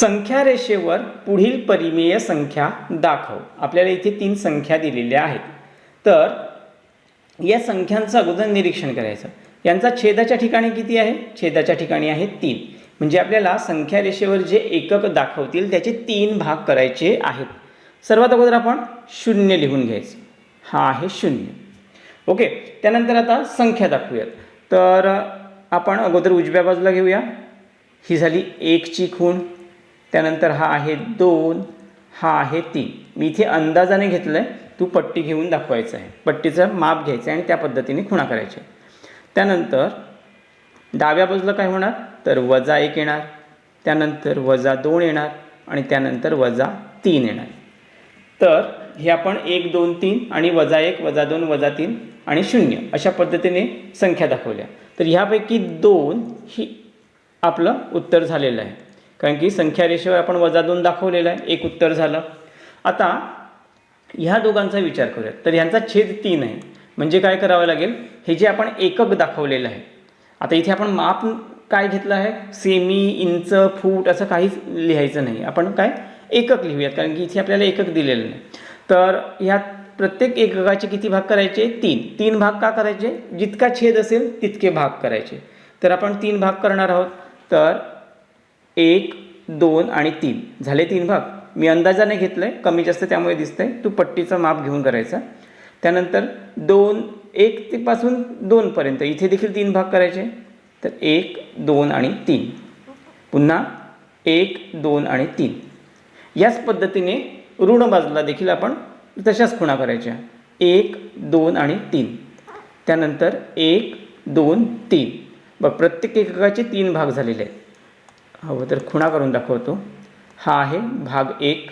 संख्या रेषेवर पुढील परिमेय संख्या दाखव. आपल्याला इथे तीन संख्या दिलेल्या आहेत. तर या संख्यांचं अगोदर निरीक्षण करायचं. यांचा छेदाच्या ठिकाणी किती आहे? छेदाच्या ठिकाणी आहे तीन. म्हणजे आपल्याला संख्या रेषेवर जे एकक दाखवतील त्याचे तीन भाग करायचे आहेत. सर्वात अगोदर आपण शून्य लिहून घ्यायचं. हा आहे शून्य. ओके त्यानंतर आता संख्या दाखवूयात. तर आपण अगोदर उजव्या बाजूला घेऊया. ही झाली एकची खूण त्यानंतर हा आहे दोन हा आहे तीन. मी इथे अंदाजाने घेतलं आहे तू पट्टी घेऊन दाखवायचं आहे. पट्टीचं माप घ्यायचं आहे आणि त्या पद्धतीने खुणा करायचे. त्यानंतर डाव्या बाजूला काय होणार? तर वजा एक येणार त्यानंतर वजा दोन येणार आणि त्यानंतर वजा तीन येणार. तर हे आपण एक दोन तीन आणि वजा एक वजा दोन वजा तीन आणि शून्य अशा पद्धतीने संख्या दाखवल्या. तर ह्यापैकी दोन ही आपलं उत्तर झालेलं आहे. कारण की संख्यारेषेवर आपण वजा दोन दाखवलेलं आहे. एक उत्तर झालं. आता ह्या दोघांचा विचार करूयात. तर ह्यांचा छेद तीन आहे. म्हणजे काय करावं लागेल? हे जे आपण एकक दाखवलेलं आहे. आता इथे आपण माप काय घेतलं आहे? सेमी इंच फूट असं काहीच लिहायचं नाही. आपण काय? एकक लिहूयात. कारण की इथे आपल्याला एकक दिलेलं नाही. तर ह्या प्रत्येक एककाचे किती भाग करायचे? तीन. तीन भाग का करायचे? जितका छेद असेल तितके भाग करायचे. तर आपण तीन भाग करणार आहोत. तर एक दोन आणि तीन. झाले तीन भाग. मी अंदाजाने घेतलं आहे कमी जास्त त्यामुळे दिसतं आहे तू पट्टीचं माप घेऊन करायचा. त्यानंतर दोन एक ते पासून दोनपर्यंत इथे देखील तीन भाग करायचे. तर एक दोन आणि तीन. पुन्हा एक दोन आणि तीन. याच पद्धतीने ऋण बाजूला देखील आपण तशाच खुणा करायच्या. एक दोन आणि तीन. त्यानंतर एक दोन तीन. बघ प्रत्येक एककाचे तीन भाग झालेले आहेत. हवं तर खुणा करून दाखवतो. हा आहे भाग एक.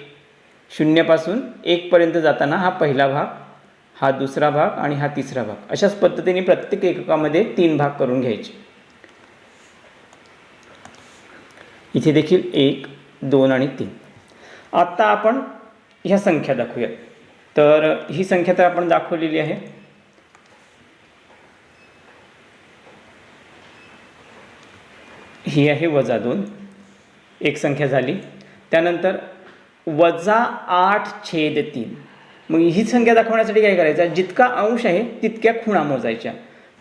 शून्यपासून एकपर्यंत जाताना हा पहिला भाग हा दुसरा भाग आणि हा तिसरा भाग. अशाच पद्धतीने प्रत्येक एककामध्ये तीन भाग करून घ्यायचे. इथे देखील एक दोन आणि तीन. आत्ता आपण ह्या संख्या दाखवूयात तर ही संख्या तर आपण दाखवलेली आहे. ही आहे वजा दोन. एक संख्या झाली. त्यानंतर वजा आठ छेद तीन. मग ही संख्या दाखवण्यासाठी काय करायचं? जितका अंश आहे तितक्या खुणा मोजायच्या.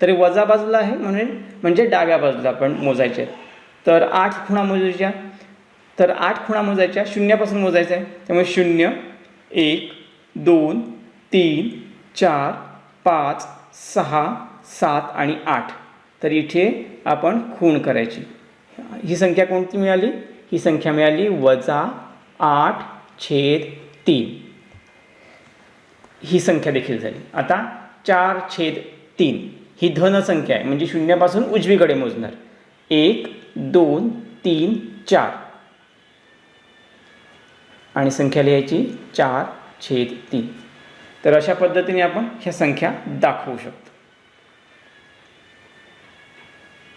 तरी वजा बाजूला आहे म्हणून म्हणजे डाव्या बाजूला आपण मोजायच्या तर आठ खुणा मोजायच्या. तर आठ खुणा मोजायच्या शून्यापासून मोजायचं आहे त्यामुळे शून्य एक दोन तीन चार पाच सहा सात आणि आठ. तर इथे आपण खूण करायची. ही संख्या कोणती मिळाली? ही संख्या मिळाली वजा आठ छेद तीन. ही संख्या देखील झाली. आता चार छेद तीन ही धन संख्या आहे. म्हणजे शून्यापासून उजवीकडे मोजणार. एक दोन तीन चार. आणि संख्या लिहायची चार छेद तीन. तर अशा पद्धतीने आपण ह्या संख्या दाखवू शकतो.